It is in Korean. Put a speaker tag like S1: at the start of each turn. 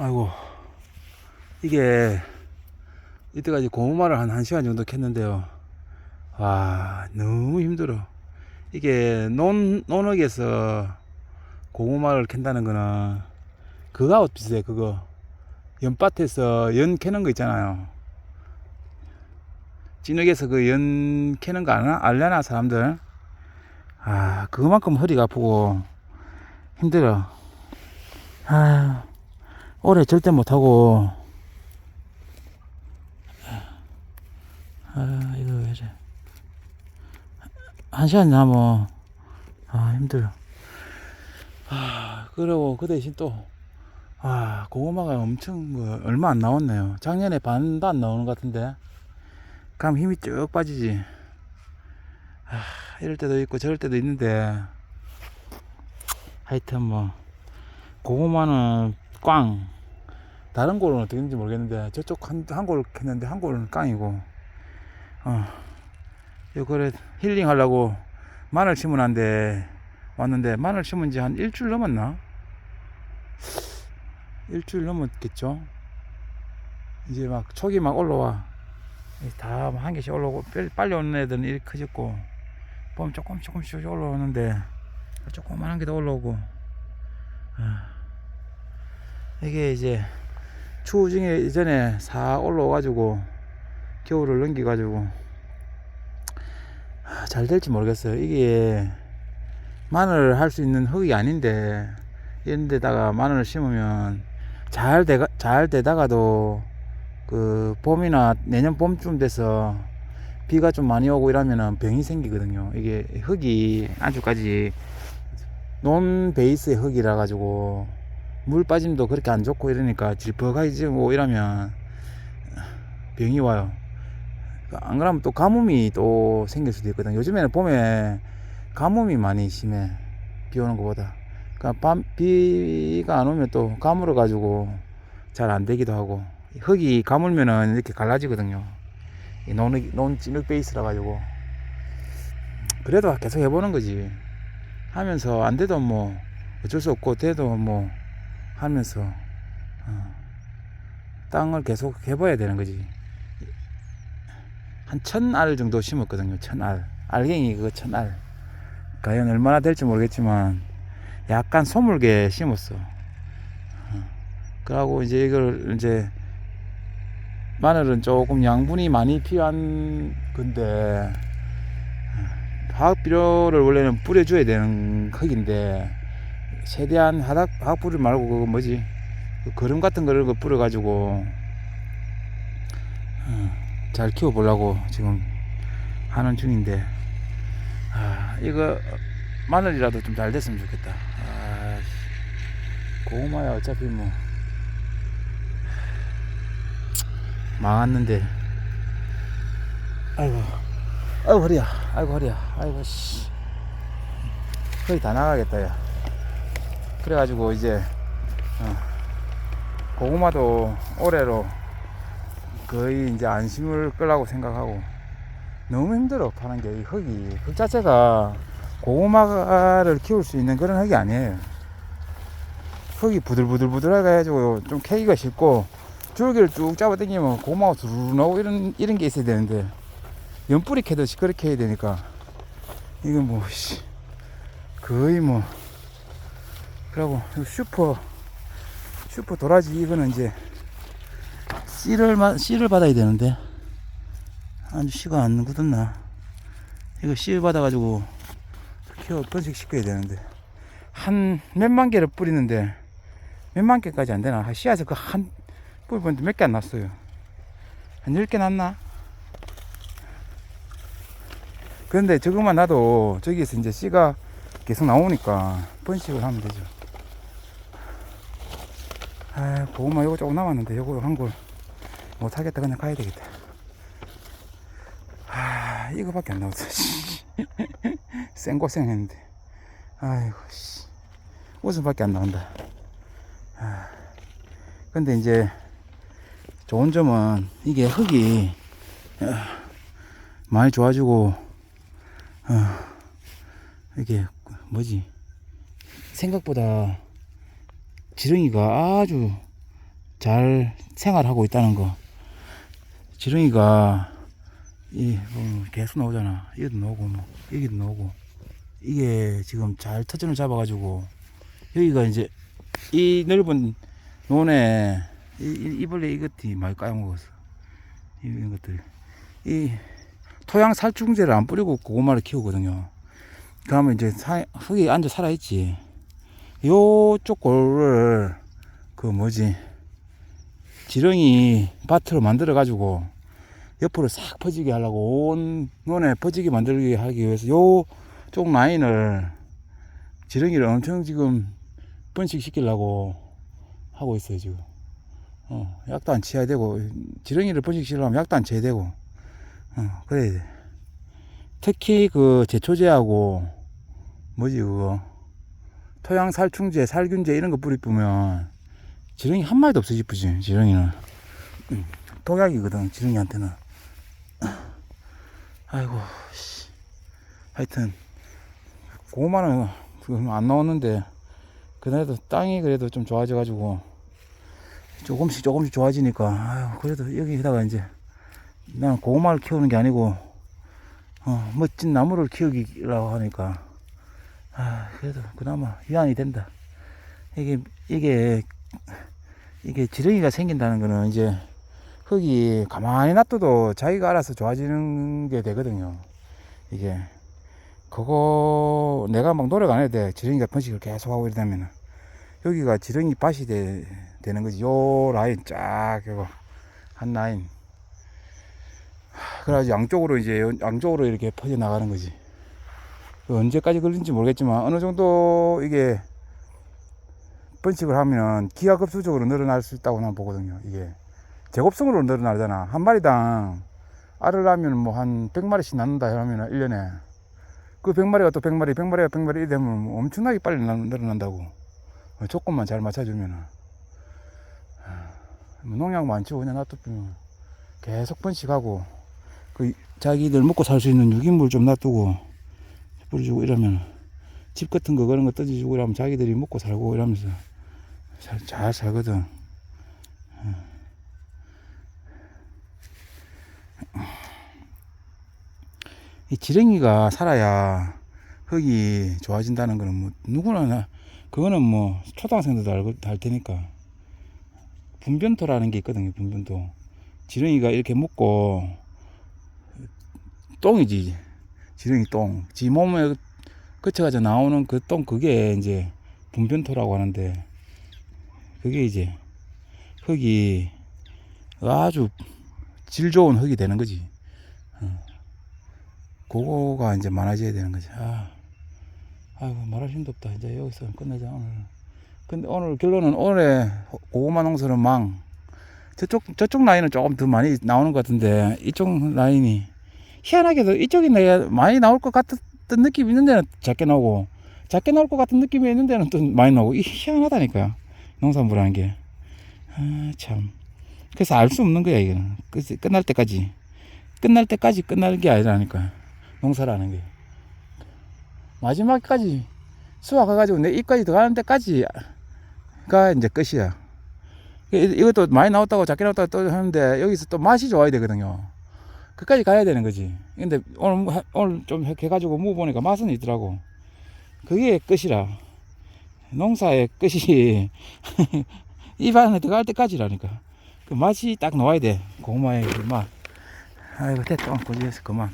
S1: 아이고. 이게 이때까지 고구마를 한 1시간 정도 캤는데요. 와 너무 힘들어. 이게 논, 논흙에서 고구마를 캔다는 거는 그거하고 비슷해 그거. 연밭에서 연 캐는 거 있잖아요. 찐흙에서 그 연 캐는 거 아나? 알려나 사람들? 아 그만큼 허리가 아프고 힘들어. 아 오래 절대 못하고. 아 이거 왜 이래. 한 시간 남어 아 힘들어. 아 그리고 그 대신 또아 고구마가 엄청 뭐 얼마 안 나왔네요. 작년에 반도 안 나오는 것 같은데. 그럼 힘이 쭉 빠지지. 아 이럴 때도 있고 저럴 때도 있는데. 하여튼 뭐 고구마는 꽝. 다른 골은 어떻게 되는지 모르겠는데 저쪽 한, 한 골 했는데 한 골은 깡이고. 어. 그래 힐링 하려고 마늘 심은한데 왔는데 마늘 심은 지 한 일주일 넘었나? 일주일 넘었겠죠? 이제 막 촉이 막 올라와. 다 한 개씩 올라오고 빨리- 오는 애들은 이렇게 커졌고. 보면 조금 조금씩 올라오는데 조그만한 게 더 올라오고. 아. 이게 이제 추우 중에 이전에 사 올라와가지고 겨울을 넘겨가지고 아, 잘 될지 모르겠어요. 이게 마늘 할 수 있는 흙이 아닌데 이런 데다가 마늘을 심으면 잘 되가 잘 되다가도 그 봄이나 내년 봄쯤 돼서 비가 좀 많이 오고 이러면은 병이 생기거든요. 이게 흙이 아주까지 논 베이스의 흙이라 가지고 물 빠짐도 그렇게 안 좋고 이러니까 질퍽해지고 이러면 병이 와요. 안 그러면 또 가뭄이 또 생길 수도 있거든. 요즘에는 봄에 가뭄이 많이 심해. 비 오는 것보다. 그러니까 밤, 비가 안 오면 또 가물어 가지고 잘 안 되기도 하고. 흙이 가물면은 이렇게 갈라지거든요. 이 논, 논 찐흙 베이스라 가지고. 그래도 계속 해보는 거지. 하면서 안 돼도 뭐 어쩔 수 없고 돼도 뭐 하면서 어, 땅을 계속 해봐야 되는 거지. 한 천 알 정도 심었거든요. 천 알. 알갱이 그거 천 알. 과연 얼마나 될지 모르겠지만 약간 소물게 심었어. 어. 그러고 이제 이걸 이제 마늘은 조금 양분이 많이 필요한 건데 어, 화학 비료를 원래는 뿌려줘야 되는 흙인데 최대한 화학 화학 뿌리 말고 그거 뭐지? 그 거름 같은 거를 그 뿌려가지고 어, 잘 키워보려고 지금 하는 중인데 아 이거 마늘이라도 좀 잘 됐으면 좋겠다. 아 고구마야 어차피 뭐. 망했는데. 아이고. 아이고 허리야. 아이고 허리야. 아이고 씨. 허리 다 나가겠다 야 그래가지고 이제 어, 고구마도 올해로 거의 이제 안 심을 끌라고 생각하고 너무 힘들어 파는 게 이 흙이. 흙 자체가 고구마를 키울 수 있는 그런 흙이 아니에요. 흙이 부들부들부들하게 해가지고 좀 캐기가 쉽고 줄기를 쭉 잡아 당기면 고구마가 두루루 나오고 이런 이런 게 있어야 되는데 연뿌리 캐듯이 그렇게 해야 되니까. 이건 뭐 씨, 거의 뭐 그리고 이 슈퍼 슈퍼 도라지 이거는 이제 씨를 마- 씨를 받아야 되는데 아주 씨가 안 굳었나? 이거 씨를 받아가지고 키워 번식 시켜야 되는데 한 몇만 개를 뿌리는데 몇만 개까지 안 되나? 한 씨앗을 그한 뿌리는데 몇 개 안 났어요. 한 10개 났나? 그런데 저것만 놔도 저기에서 이제 씨가 계속 나오니까 번식을 하면 되죠 아 고구마 요거 조금 남았는데 요거 한골 못하겠다. 그냥 가야 되겠다. 아 이거밖에 안 나왔어. 씨. 생고생 했는데. 아이고 씨. 웃음밖에 안 나온다. 아 근데 이제 좋은 점은 이게 흙이 어, 많이 좋아지고 어, 이게 뭐지? 생각보다 지렁이가 아주 잘 생활하고 있다는 거. 지렁이가 이 뭐, 계속 나오잖아. 여기도 나오고 뭐 여기도 나오고 이게 지금 잘 터전을 잡아가지고 여기가 이제 이 넓은 논에 이, 이, 이 벌레 이것들이 많이 까먹었어. 이런 것들 이 토양 살충제를 안 뿌리고 고구마를 키우거든요. 그러면 이제 사, 흙이 앉아 살아있지. 요쪽 골을 그 뭐지? 지렁이 밭으로 만들어 가지고 옆으로 싹 퍼지게 하려고 온 논에 퍼지게 만들게 하기 위해서 요쪽 라인을 지렁이를 엄청 지금 번식 시키려고 하고 있어요 지금. 어, 약도 안 치어야 되고 지렁이를 번식 시키려면 약도 안 쳐야 되고 어, 그래야 돼. 특히 그 제초제하고 뭐지 그거 토양 살충제 살균제 이런 거 뿌리 뿌면 지렁이 한 마리도 없어 싶으지? 지렁이는. 음, 독약이거든 지렁이한테는. 아이고 씨. 하여튼 고구마는 지금 안 나오는데 그래도 땅이 그래도 좀 좋아져 가지고 조금씩 조금씩 좋아지니까 아유 그래도 여기다가 이제 나는 고구마를 키우는 게 아니고 어, 멋진 나무를 키우기라고 하니까 아 그래도 그나마 위안이 된다. 이게 이게 이게 지렁이가 생긴다는 거는 이제 흙이 가만히 놔둬도 자기가 알아서 좋아지는 게 되거든요. 이게 그거 내가 막 노력 안 해도 돼. 지렁이가 번식을 계속 하고 이러다면 여기가 지렁이 밭이 되, 되는 거지. 요 라인 쫙 이거 한 라인. 그래가지고 양쪽으로 이제 양쪽으로 이렇게 퍼져 나가는 거지. 그 언제까지 걸린지 모르겠지만 어느 정도 이게 번식을 하면 기하급수적으로 늘어날 수 있다고 난 보거든요. 이게 제곱성으로 늘어나잖아. 한 마리당 알을 낳으면 뭐 한 100마리씩 낳는다 하면 1년에 그 100마리가 또 100마리 100마리가 100마리 이렇게 되면 뭐 엄청나게 빨리 나- 늘어난다고. 어, 조건만 잘 맞춰주면 농약 안 치고 그냥 놔두면. 계속 번식하고 그 자기들 먹고 살 수 있는 유기물 좀 놔두고 뿌려주고 이러면 집 같은 거 그런 거 뜯어주고 이러면 자기들이 먹고 살고 이러면서 잘, 잘 살거든. 이 지렁이가 살아야 흙이 좋아진다는 거는 뭐 누구나 나- 그거는 뭐 초등학생들도 알고 알 테니까. 분변토라는 게 있거든요 분변토. 지렁이가 이렇게 먹고 똥이지 지렁이 똥 지 몸에 거쳐가지고 나오는 그 똥 그게 이제 분변토라고 하는데 그게 이제 흙이 아주 질 좋은 흙이 되는 거지 그거가 이제 많아져야 되는 거지. 아, 아이고 말할 힘도 없다. 이제 여기서 끝내자 오늘. 근데 오늘 결론은 올해 고구마 농사는 망. 저쪽 저쪽 라인은 조금 더 많이 나오는 것 같은데 이쪽 라인이 희한하게도 이쪽이 내가 많이 나올 것 같은 느낌이 있는 데는 작게 나오고 작게 나올 것 같은 느낌이 있는 데는 또 많이 나오고 이 희한하다니까 농산물하는 게. 아, 참. 그래서 알 수 없는 거야 이거는. 끝날 때까지 끝날 때까지 끝나는 게 아니라니까. 농사라는 게 마지막까지 수확해가지고 내 입까지 들어가는 데까지가 이제 끝이야. 이- 이것도 많이 나왔다고 작게 나왔다고 또 하는데 여기서 또 맛이 좋아야 되거든요. 끝까지 가야 되는 거지. 근데 오늘 뭐 하- 오늘 좀 해- 해가지고 먹어보니까 맛은 있더라고. 그게 끝이라. 농사의 끝이 입 안에 들어갈 때까지라니까. 그 맛이 딱 나와야 돼. 고구마의 그 맛. 아이고 됐다. 고지해서 그만.